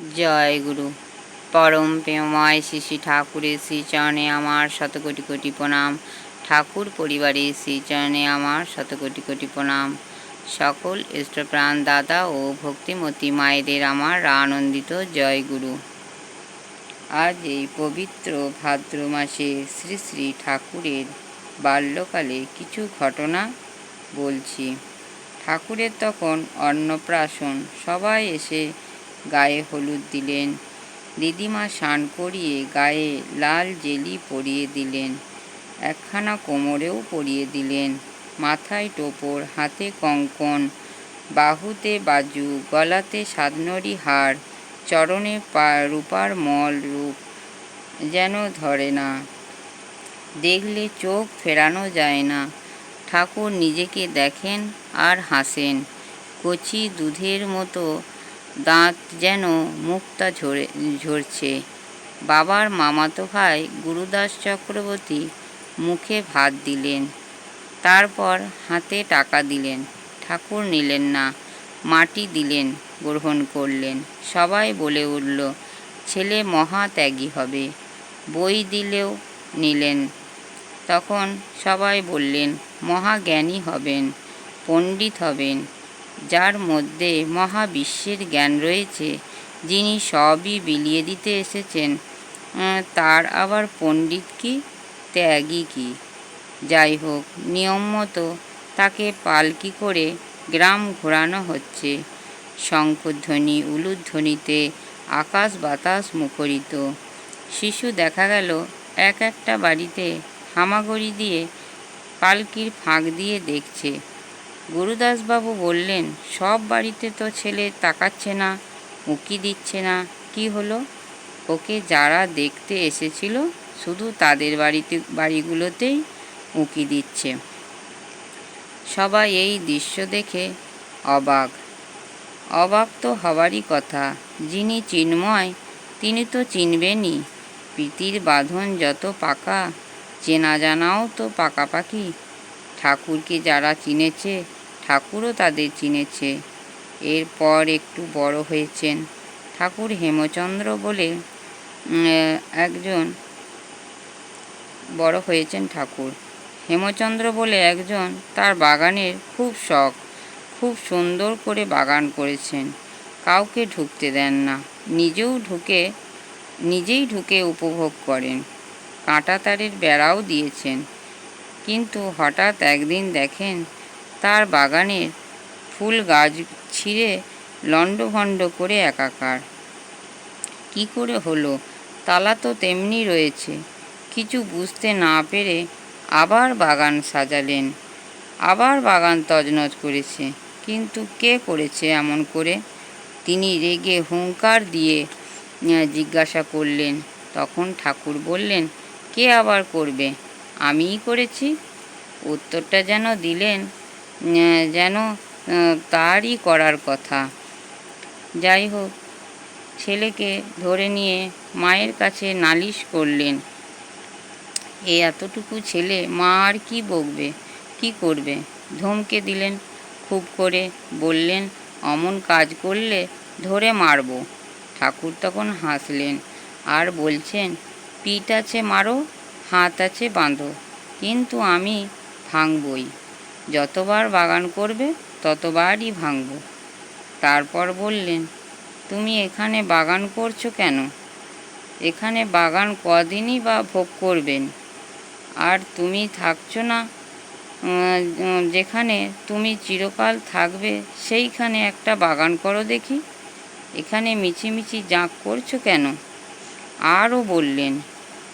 জয় গুরু। পরম প্রেমময় শ্রী শ্রী ঠাকুরের শ্রীচরণে আমার শত কোটি কোটি প্রণাম। ঠাকুর পরিবারের শ্রীচরণে আমার শত কোটি কোটি প্রণাম। সকল ইষ্টপ্রাণ দাদা ও ভক্তিমতী মায়েদের আমার আনন্দিত জয় গুরু। আজ এই পবিত্র ভাদ্র মাসে শ্রী শ্রী ঠাকুরের বাল্যকালে কিছু ঘটনা বলছি। ঠাকুরের তখন অন্নপ্রাশন, সবাই এসে গায়ে হলুদ দিলেন। দিদিমা স্নান করিয়ে গায়ে লাল জেলি পরিয়ে দিলেন। একখানা কোমরেও পরিয়ে দিলেন। মাথায় টোপর, হাতে কঙ্কন, বাহুতে বাজু, গলাতে সাতনরি হার, চরণে পা, রূপার মল রূপ যেন ধরে না। দেখলে চোখ ফেরানো যায় না। ঠাকুর নিজেকে দেখেন আর হাসেন। কচি দুধের মতো দাঁত যেন মুক্তা ঝরে, ঝরছে। বাবার মামাতো ভাই গুরুদাস চক্রবর্তী মুখে ভাত দিলেন, তারপর হাতে টাকা দিলেন, ঠাকুর নিলেন না, মাটি দিলেন, গ্রহণ করলেন। সবাই বলে উঠল, ছেলে মহাত্যাগী হবে। বই দিলেও নিলেন। তখন সবাই বললেন মহাজ্ঞানী হবেন, পণ্ডিত হবেন। যার মধ্যে মহাবিশ্বের জ্ঞান রয়েছে, যিনি সবই বিলিয়ে দিতে এসেছেন। তার আবার পণ্ডিত কি, ত্যাগী কি? যাই হোক, নিয়ম মতো তাকে পালকি করে গ্রাম ঘোরানো হচ্ছে। শঙ্খধ্বনি উলুধ্বনিতে আকাশ বাতাস মুখরিত। শিশু দেখা গেল এক একটা বাড়িতে হামাগুড়ি দিয়ে পালকির ফাঁক দিয়ে দেখছে। গুরুদাসবাবু বললেন, সব বাড়িতে তো ছেলে তাকাচ্ছে না, উঁকি দিচ্ছে না, কি হলো? ওকে যারা দেখতে এসেছিল, শুধু তাদের বাড়িতে, বাড়িগুলোতেই উঁকি দিচ্ছে। সবাই এই দৃশ্য দেখে অবাক। অবাক তো হবারই কথা, যিনি চিন্ময়, তিনি তো চিনবেনই। প্রীতির বাঁধন যত পাকা, চেনা জানাও তো পাকাপাকি। ঠাকুরকে যারা চিনেছে, ঠাকুরও তাদের চিনেছে। এরপর একটু বড় হয়েছেন ঠাকুর হেমচন্দ্র বলে একজন বড় হয়েছেন ঠাকুর। হেমচন্দ্র বলে একজন তার বাগানের খুব শখ, খুব সুন্দর করে বাগান করেছেন। কাউকে ঢুকতে দেন না, নিজেও ঢুকে, নিজেই ঢুকে উপভোগ করেন। কাঁটা তারের বেড়াও দিয়েছেন। কিন্তু হঠাৎ একদিন দেখেন তার বাগানের ফুল গাছ ছিঁড়ে লণ্ডভণ্ড করে একাকার। কি করে হলো? তালা তো তেমনি রয়েছে। কিছু বুঝতে না পেরে আবার বাগান সাজালেন। আবার বাগান তজনজ করেছে। কিন্তু কে করেছে এমন করে? তিনি রেগে হুঙ্কার দিয়ে জিজ্ঞাসা করলেন। তখন ঠাকুর বললেন, কে আবার করবে? আমিই করেছি। উত্তরটা যেন দিলেন যেন তারই করার কথা। যাই হোক, ছেলেকে ধরে নিয়ে মায়ের কাছে নালিশ করলেন। এ এতটুকু ছেলে, মা আর কি বকবে, কি করবে? ধমকে দিলেন। খুব করে বললেন, অমন কাজ করলে ধরে মারবো। ঠাকুর তখন হাসলেন। আর বলছেন, পিঠ আছে মারো হাত আছে বাঁধো, কিন্তু আমি ভাঙবই। যতবার বাগান করবে, ততবারই ভাঙব। তারপর বললেন, তুমি এখানে বাগান করছ কেন? এখানে বাগান কদিনই বা ভোগ করবেন? আর তুমি থাকছো না যেখানে তুমি চিরকাল থাকবে, সেইখানে একটা বাগান করো দেখি। এখানে মিছিমিছি জাঁক করছ কেন? আরও বললেন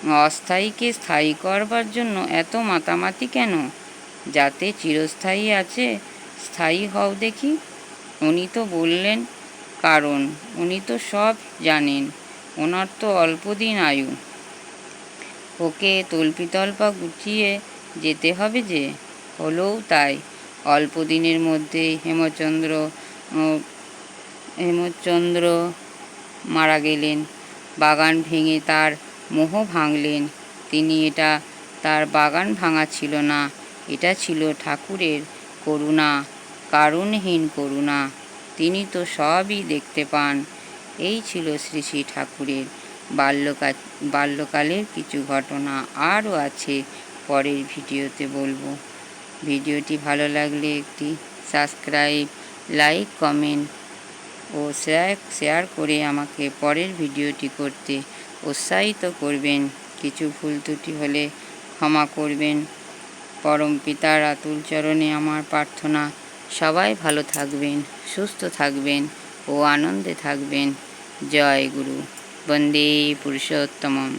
অস্থায়ীকে স্থায়ী করবার জন্য এত মাতামাতি কেন? যাতে চিরস্থায়ী আছে, স্থায়ী হও দেখি। উনি তো বললেন, কারণ উনি তো সব জানেন, ওনার তো অল্প দিন আয়ু। ওকে তল্পিতল্পা গুছিয়ে যেতে হবে যে, হলেও তাই। অল্প দিনের মধ্যে হেমচন্দ্র হেমচন্দ্র মারা গেলেন। বাগান ভেঙে তার মোহ ভাঙলেন। তিনি এটা তার বাগান ভাঙা ছিল না, এটা ছিল ঠাকুরের করুণা, কারণহীন করুণা। তিনি তো সবই দেখতে পান। এই ছিল শ্রী শ্রী ঠাকুরের বাল্যকা, বাল্যকালের কিছু ঘটনা। আরও আছে পরের ভিডিওতে বলব। ভিডিওটি ভালো লাগলে একটি সাবস্ক্রাইব, লাইক, কমেন্ট ও শেয়ার শেয়ার করে আমাকে পরের ভিডিওটি করতে উৎসাহিত করবেন। কিছু ভুল ত্রুটি হলে ক্ষমা করবেন। পরম পিতার আতুল চরণে আমার প্রার্থনা। সবাই ভালো থাকবেন, সুস্থ থাকবেন ও আনন্দে থাকবেন। জয় গুরু। বন্দে পুরুষোত্তমম।